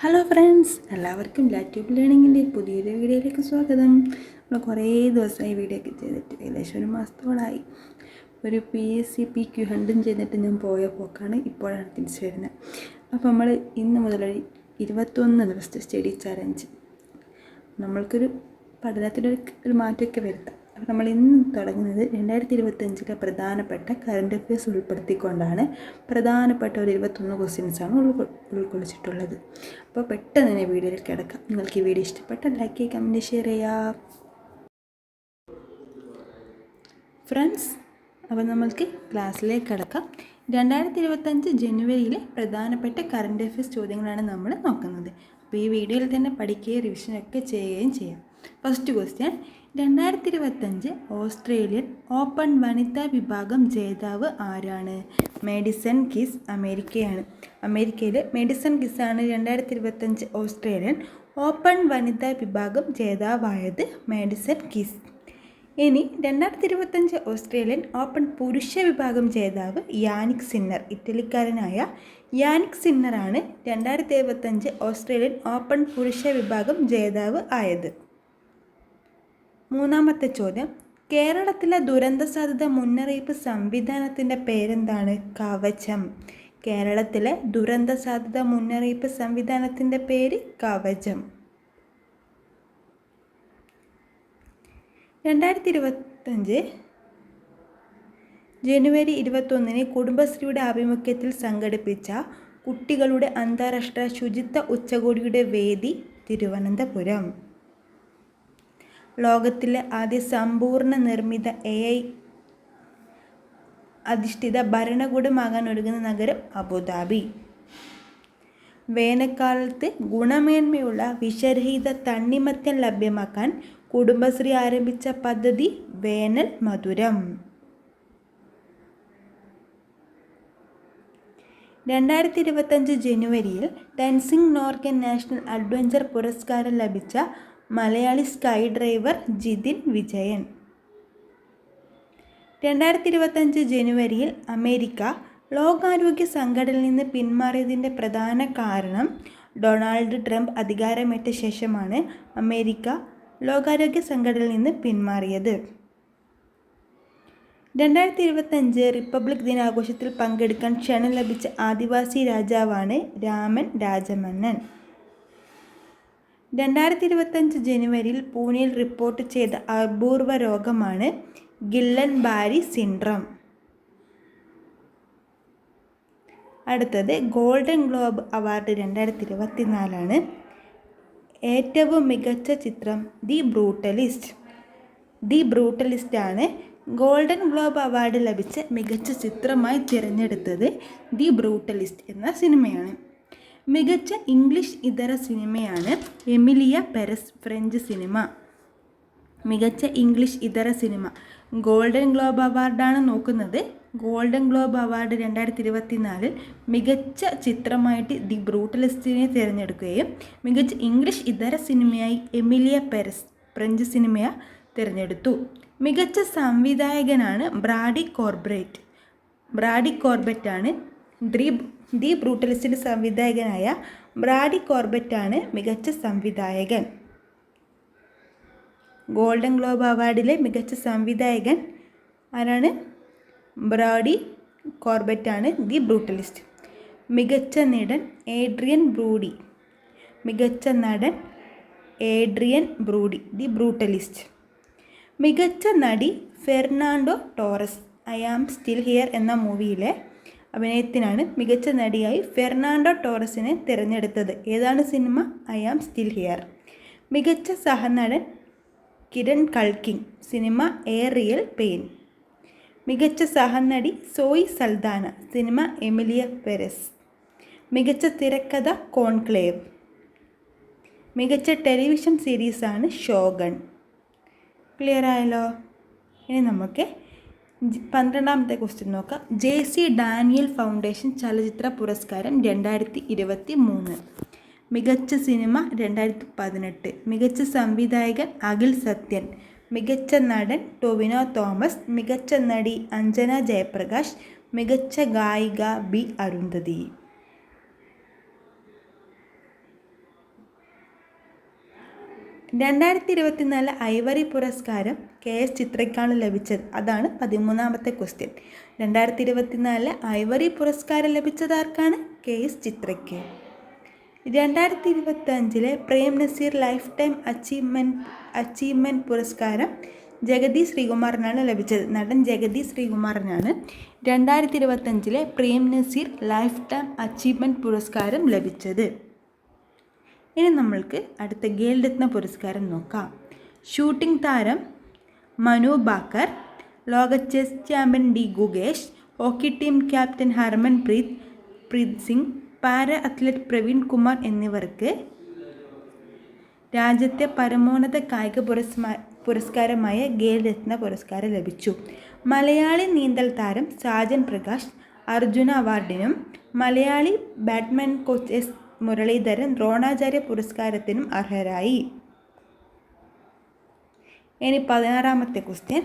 Hello friends എല്ലാവർക്കും ലാറ്റ്യൂബ് ലേണിങ്ങിന്റെ പുതിയൊരു വീഡിയോയിലേക്ക് സ്വാഗതം. നമ്മൾ കുറേ ദിവസമായി വീഡിയോ ഒക്കെ ചെയ്തിട്ട് ഏകദേശം ഒരു മാസത്തോളായി. ഒരു P S C P Q ഹണ്ടും ചെയ്തിട്ട് ഞാൻ പോയ പോക്കാണ് ഇപ്പോഴാണ് തിരിച്ചു വരുന്നത്. അപ്പോൾ നമ്മൾ ഇന്ന് മുതൽ ഇരുപത്തൊന്ന് ദിവസത്തെ സ്റ്റഡി ചലഞ്ച് നമ്മൾക്കൊരു പഠനത്തിനൊരു ഒരു മാറ്റമൊക്കെ വരുത്താം. അപ്പോൾ നമ്മൾ ഇന്ന് തുടങ്ങുന്നത് രണ്ടായിരത്തി ഇരുപത്തഞ്ചിലെ പ്രധാനപ്പെട്ട കറണ്ട് അഫയേഴ്സ് ഉൾപ്പെടുത്തിക്കൊണ്ടാണ്. പ്രധാനപ്പെട്ട ഒരു ഇരുപത്തൊന്ന് ക്വസ്റ്റ്യൻസാണ് ഉൾക്കൊ ഉൾക്കൊള്ളിച്ചിട്ടുള്ളത്. അപ്പോൾ പെട്ടെന്ന് തന്നെ വീഡിയോയിലേക്ക് കിടക്കാം. നിങ്ങൾക്ക് ഈ വീഡിയോ ഇഷ്ടപ്പെട്ടാൽ ലൈക്ക് ചെയ്യുക കമന്റ് ഷെയർ ചെയ്യുക. ഫ്രണ്ട്സ് അപ്പോൾ നമ്മൾക്ക് ക്ലാസ്സിലേക്ക് കിടക്കാം. രണ്ടായിരത്തി ഇരുപത്തഞ്ച് ജനുവരിയിലെ പ്രധാനപ്പെട്ട കറണ്ട് അഫയേഴ്സ് ചോദ്യങ്ങളാണ് നമ്മൾ നോക്കുന്നത്. അപ്പോൾ ഈ വീഡിയോയിൽ തന്നെ പഠിക്കുകയും റിവിഷനൊക്കെ ചെയ്യുകയും ചെയ്യാം. ഫസ്റ്റ് ക്വസ്റ്റ്യൻ രണ്ടായിരത്തി ഇരുപത്തഞ്ച് ഓസ്ട്രേലിയൻ ഓപ്പൺ വനിതാ വിഭാഗം ജേതാവ് ആരാണ്? മെഡിസൺ കിസ് അമേരിക്കയാണ്. അമേരിക്കയിലെ മെഡിസൺ കിസ്സാണ് രണ്ടായിരത്തി ഇരുപത്തഞ്ച് ഓസ്ട്രേലിയൻ ഓപ്പൺ വനിതാ വിഭാഗം ജേതാവായത് മെഡിസൺ കിസ്. ഇനി രണ്ടായിരത്തി ഇരുപത്തഞ്ച് ഓസ്ട്രേലിയൻ ഓപ്പൺ പുരുഷ വിഭാഗം ജേതാവ് യാനിക് സിന്നർ ഇറ്റലിക്കാരനായ യാനിക് സിന്നറാണ് രണ്ടായിരത്തി ഇരുപത്തഞ്ച് ഓസ്ട്രേലിയൻ ഓപ്പൺ പുരുഷ വിഭാഗം ജേതാവ് ആയത്. മൂന്നാമത്തെ ചോദ്യം. കേരളത്തിലെ ദുരന്ത സാധ്യത മുന്നറിയിപ്പ് സംവിധാനത്തിന്റെ പേരെന്താണ്? കവചം. കേരളത്തിലെ ദുരന്ത സാധ്യത മുന്നറിയിപ്പ് സംവിധാനത്തിന്റെ പേര് കവചം. രണ്ടായിരത്തി ഇരുപത്തഞ്ച് ജനുവരി ഇരുപത്തൊന്നിന് കുടുംബശ്രീയുടെ ആഭിമുഖ്യത്തിൽ സംഘടിപ്പിച്ച കുട്ടികളുടെ അന്താരാഷ്ട്ര ശുചിത്വ ഉച്ചകോടിയുടെ വേദി തിരുവനന്തപുരം. ലോകത്തിലെ ആദ്യ സമ്പൂർണ നിർമ്മിത എ ഐ അധിഷ്ഠിത ഭരണകൂടമാകാൻ ഒരുങ്ങുന്ന നഗരം അബുദാബി. വേനൽക്കാലത്ത് ഗുണമേന്മയുള്ള വിഷരഹിത തണ്ണിമത്തൻ ലഭ്യമാക്കാൻ കുടുംബശ്രീ ആരംഭിച്ച പദ്ധതി വേനൽ മധുരം. രണ്ടായിരത്തി ഇരുപത്തഞ്ച് ജനുവരിയിൽ ടെൻസിംഗ് നോർക്കൻ നാഷണൽ അഡ്വഞ്ചർ പുരസ്കാരം ലഭിച്ച മലയാളി സ്കൈ ഡ്രൈവർ ജിതിൻ വിജയൻ. രണ്ടായിരത്തി ഇരുപത്തഞ്ച് ജനുവരിയിൽ അമേരിക്ക ലോകാരോഗ്യ സംഘടനയിൽ നിന്ന് പിന്മാറിയതിന്റെ പ്രധാന കാരണം ഡൊണാൾഡ് ട്രംപ് അധികാരമേറ്റ ശേഷമാണ് അമേരിക്ക ലോകാരോഗ്യ സംഘടനയിൽ നിന്ന് പിന്മാറിയത്. രണ്ടായിരത്തി ഇരുപത്തഞ്ച് റിപ്പബ്ലിക് ദിനാഘോഷത്തിൽ പങ്കെടുക്കാൻ ക്ഷണം ലഭിച്ച ആദിവാസി രാജാവാണ് രാമൻ രാജമന്നൻ. രണ്ടായിരത്തി ഇരുപത്തഞ്ച് ജനുവരിയിൽ പൂനെയിൽ റിപ്പോർട്ട് ചെയ്ത അപൂർവ രോഗമാണ് ഗില്ലൻ ബാരി സിൻഡ്രം. അടുത്തത് ഗോൾഡൻ ഗ്ലോബ് അവാർഡ് രണ്ടായിരത്തി ഇരുപത്തിനാലാണ് ഏറ്റവും മികച്ച ചിത്രം ദി ബ്രൂട്ടലിസ്റ്റ്. ദി ബ്രൂട്ടലിസ്റ്റ് ആണ് ഗോൾഡൻ ഗ്ലോബ് അവാർഡ് ലഭിച്ച മികച്ച ചിത്രമായി തിരഞ്ഞെടുത്തത് ദി ബ്രൂട്ടലിസ്റ്റ് എന്ന സിനിമയാണ്. മികച്ച ഇംഗ്ലീഷ് ഇതര സിനിമയാണ് എമിലിയ പെരസ് ഫ്രഞ്ച് സിനിമ. മികച്ച ഇംഗ്ലീഷ് ഇതര സിനിമ. ഗോൾഡൻ ഗ്ലോബ് അവാർഡാണ് നോക്കുന്നത്. ഗോൾഡൻ ഗ്ലോബ് അവാർഡ് രണ്ടായിരത്തി ഇരുപത്തിനാലിൽ മികച്ച ചിത്രമായിട്ട് ദി ബ്രൂട്ടലിസ്റ്റിനെ തിരഞ്ഞെടുക്കുകയും മികച്ച ഇംഗ്ലീഷ് ഇതര സിനിമയായി എമിലിയ പെരസ് ഫ്രഞ്ച് സിനിമയെ തിരഞ്ഞെടുത്തു. മികച്ച സംവിധായകനാണ് ബ്രാഡി കോർബറേറ്റ്. ബ്രാഡി കോർബറ്റാണ് ദ്രീ ദി ബ്രൂട്ടലിസ്റ്റിന്റെ സംവിധായകനായ ബ്രാഡി കോർബറ്റാണ് മികച്ച സംവിധായകൻ. ഗോൾഡൻ ഗ്ലോബ് അവാർഡിലെ മികച്ച സംവിധായകൻ ആരാണ്? ബ്രാഡി കോർബറ്റാണ് ദി ബ്രൂട്ടലിസ്റ്റ്. മികച്ച നടൻ ഏഡ്രിയൻ ബ്രൂഡി. മികച്ച നടൻ ഏഡ്രിയൻ ബ്രൂഡി ദി ബ്രൂട്ടലിസ്റ്റ്. മികച്ച നടി Fernando Torres I am still here എന്ന മൂവിയിലെ അഭിനയത്തിനാണ് മികച്ച നടിയായി ഫെർണാണ്ടോ ടോറസിനെ തിരഞ്ഞെടുത്തത്. ഏതാണ് cinema? I am still here. മികച്ച സഹനടൻ Kieran Culkin cinema a real pain. മികച്ച സഹനടി Zoe Saldana. Cinema Emilia Perez. മികച്ച തിരക്കഥ കോൺക്ലേവ്. മികച്ച ടെലിവിഷൻ സീരീസാണ് ഷോഗൺ. ക്ലിയർ ആയല്ലോ? ഇനി നമുക്ക് പന്ത്രണ്ടാമത്തെ ക്വസ്റ്റ്യൻ നോക്കാം. ജെ സി ഡാനിയൽ ഫൗണ്ടേഷൻ ചലച്ചിത്ര പുരസ്കാരം രണ്ടായിരത്തി ഇരുപത്തി മൂന്ന് മികച്ച സിനിമ രണ്ടായിരത്തി പതിനെട്ട് മികച്ച സംവിധായകൻ അഖിൽ സത്യൻ. മികച്ച നടൻ ടൊവിനോ തോമസ്. മികച്ച നടി അഞ്ജന ജയപ്രകാശ്. മികച്ച ഗായിക ബി അരുന്ധതി. രണ്ടായിരത്തി ഇരുപത്തിനാല് ഐവറി പുരസ്കാരം കെ എസ് ചിത്രയ്ക്കാണ് ലഭിച്ചത്. അതാണ് പതിമൂന്നാമത്തെ ക്വസ്റ്റ്യൻ. രണ്ടായിരത്തി ഇരുപത്തിനാല് ഐവറി പുരസ്കാരം ലഭിച്ചത് ആർക്കാണ്? കെ എസ് ചിത്രയ്ക്ക്. രണ്ടായിരത്തി ഇരുപത്തി അഞ്ചിലെ Prem Nazir lifetime achievement achievement പുരസ്കാരം ജഗതി ശ്രീകുമാറിനാണ് ലഭിച്ചത്. നടൻ ജഗതി ശ്രീകുമാറിനാണ് രണ്ടായിരത്തി ഇരുപത്തഞ്ചിലെ Prem Nazir lifetime achievement പുരസ്കാരം ലഭിച്ചത്. ഇനി നമ്മൾക്ക് അടുത്ത ഗേൽ രത്ന പുരസ്കാരം നോക്കാം. ഷൂട്ടിംഗ് താരം മനു ബാക്കർ ലോക chess champion D Gukesh hockey team captain Harmanpreet Preet Singh para athlete Praveen Kumar എന്നിവർക്ക് രാജ്യത്തെ പരമോന്നത കായിക പുരസ്മാ പുരസ്കാരമായ ഗേൽ രത്ന പുരസ്കാരം ലഭിച്ചു. മലയാളി നീന്തൽ താരം Sajan Prakash Arjuna അവാർഡിനും Malayali badminton coach S Muralidharan Dronacharya പുരസ്കാരത്തിനും അർഹരായി. ഇനി പതിനാറാമത്തെ ക്വസ്റ്റ്യൻ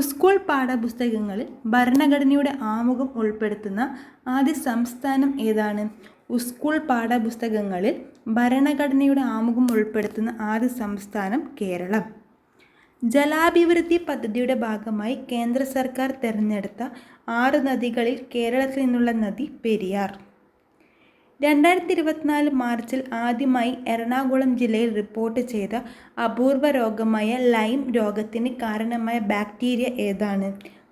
സ്കൂൾ പാഠപുസ്തകങ്ങളിൽ ഭരണഘടനയുടെ ആമുഖം ഉൾപ്പെടുത്തുന്ന ആദ്യ സംസ്ഥാനം ഏതാണ്? സ്കൂൾ പാഠപുസ്തകങ്ങളിൽ ഭരണഘടനയുടെ ആമുഖം ഉൾപ്പെടുത്തുന്ന ആദ്യ സംസ്ഥാനം കേരളം. ജലാഭിവൃദ്ധി പദ്ധതിയുടെ ഭാഗമായി കേന്ദ്ര സർക്കാർ തിരഞ്ഞെടുത്ത ആറ് നദികളിൽ കേരളത്തിൽ നിന്നുള്ള നദി പെരിയാർ. രണ്ടായിരത്തി ഇരുപത്തിനാല് മാർച്ചിൽ ആദ്യമായി എറണാകുളം ജില്ലയിൽ റിപ്പോർട്ട് ചെയ്ത അപൂർവ രോഗമായ ലൈം രോഗത്തിന് കാരണമായ ബാക്ടീരിയ ഏതാണ്?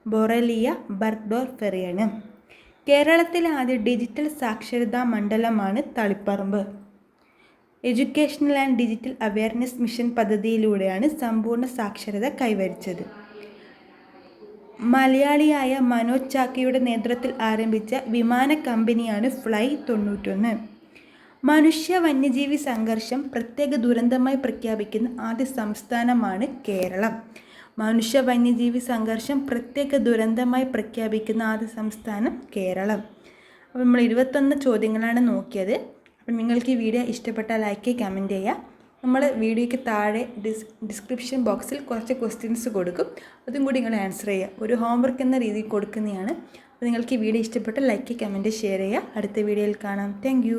ബൊറലിയ ബർഡോർഫെറിയാണ്. കേരളത്തിലെ ആദ്യ ഡിജിറ്റൽ സാക്ഷരതാ മണ്ഡലമാണ് Taliparamba. Educational and digital awareness mission പദ്ധതിയിലൂടെയാണ് സമ്പൂർണ സാക്ഷരത കൈവരിച്ചത്. മലയാളിയായ മനോജ് ചാക്കയുടെ നേതൃത്വത്തിൽ ആരംഭിച്ച വിമാന കമ്പനിയാണ് ഫ്ലൈ തൊണ്ണൂറ്റൊന്ന്. മനുഷ്യ വന്യജീവി സംഘർഷം പ്രത്യേക ദുരന്തമായി പ്രഖ്യാപിക്കുന്ന ആദ്യ സംസ്ഥാനമാണ് കേരളം. മനുഷ്യ വന്യജീവി സംഘർഷം പ്രത്യേക ദുരന്തമായി പ്രഖ്യാപിക്കുന്ന ആദ്യ സംസ്ഥാനം കേരളം. അപ്പോൾ നമ്മൾ ഇരുപത്തൊന്ന് ചോദ്യങ്ങളാണ് നോക്കിയത്. അപ്പം നിങ്ങൾക്ക് ഈ വീഡിയോ ഇഷ്ടപ്പെട്ടാൽ ലൈക്ക് കമന്റ് ചെയ്യുക. നമ്മൾ വീഡിയോയ്ക്ക് താഴെ ഡിസ് ഡിസ്ക്രിപ്ഷൻ ബോക്സിൽ കുറച്ച് ക്വസ്റ്റ്യൻസ് കൊടുക്കും. അതും കൂടി നിങ്ങൾ ആൻസർ ചെയ്യുക. ഒരു ഹോംവർക്ക് എന്ന രീതിയിൽ കൊടുക്കുന്നതാണ്. അപ്പോൾ നിങ്ങൾക്ക് ഈ വീഡിയോ ഇഷ്ടപ്പെട്ട് ലൈക്ക് കമന്റ് ഷെയർ ചെയ്യുക. അടുത്ത വീഡിയോയിൽ കാണാം. താങ്ക്